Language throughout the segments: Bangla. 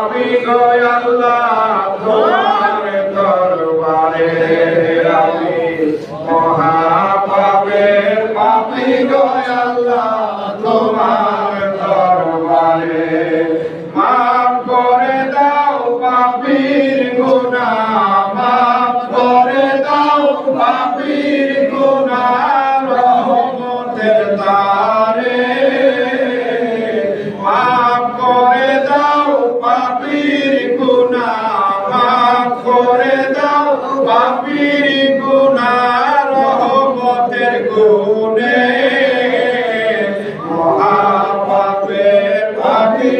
পাপি গো পাপির গুনাহ রহমতের গুণে মহাপাপের পাপি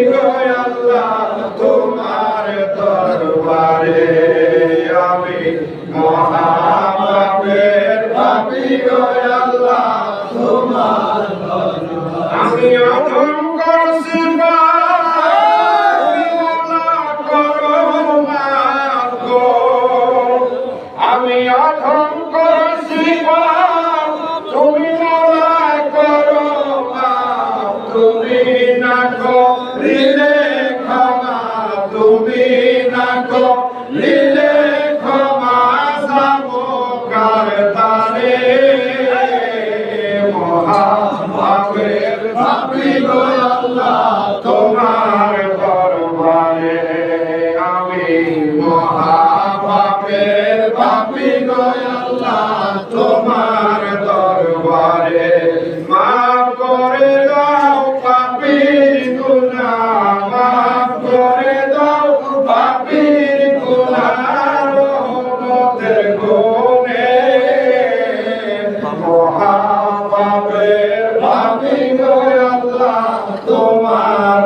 আল্লাহ, তোমার দরবারে আমি মহাপাপের পাপি গো আল্লাহ, তোমার আমি অধম করছি তুমি না করিলে ক্ষমা তুমি না করিলে ক্ষমা যাব কার তারে মহাভাবের ভাবি আল্লাহ, তোমার দরবারে আমি মহাভাবের মহাপাপের ভাবি গো আল্লাহ? তোমার